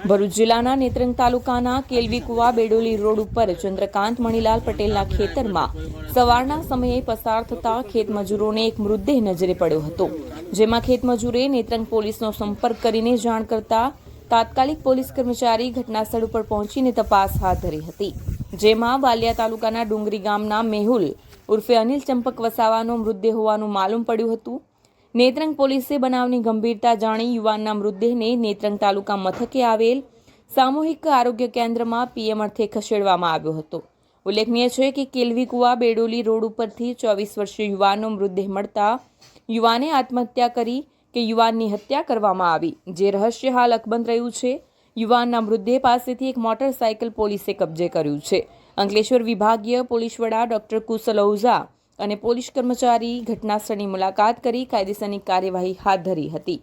ભરૂચ જિલ્લાના નેત્રંગ તાલુકાના કેલવીકુવા બેડોલી રોડ ઉપર ચંદ્રકાંત મણીલાલ પટેલના ખેતરમાં સવારના સમયે પસાર થતા ખેતમજૂરોને એક મૃતદેહ નજરે પડ્યો હતો. જેમાં ખેતમજૂરે નેત્રંગ પોલીસનો સંપર્ક કરીને જાણ કરતા તાત્કાલિક પોલીસ કર્મચારી ઘટનાસ્થળ ઉપર પહોંચીને તપાસ હાથ ધરી હતી. જેમાં વાલિયા તાલુકાના ડુંગરી ગામના મેહુલ ઉર્ફે અનિલ ચંપક વસાવાનો મૃતદેહ હોવાનું માલુમ પડ્યું હતું. નેત્રંગ પોલીસે બનાવની ગંભીરતા જાણી યુવાનના મૃતદેહને નેત્રંગ તાલુકા મથકે આવેલ સામૂહિક આરોગ્ય કેન્દ્રમાં પીએમ અર્થે ખસેડવામાં આવ્યો હતો. ઉલ્લેખનીય છે કે કેલવી કુવા બેડોલી રોડ ઉપરથી ચોવીસ વર્ષીય યુવાનનો મૃતદેહ મળતા યુવાને આત્મહત્યા કરી કે યુવાનની હત્યા કરવામાં આવી. જે રહસ્ય હાલ અકબંધ રહ્યું છે. યુવાનના મૃતદેહ પાસેથી એક મોટરસાયકલ પોલીસે કબજે કર્યું છે. અંકલેશ્વર વિભાગીય પોલીસ વડા ડોક્ટર કુશલ ઓઝા અને પોલીસ કર્મચારી ઘટનાસ્થળની મુલાકાત કરી કાયદેસરની કાર્યવાહી હાથ ધરી હતી.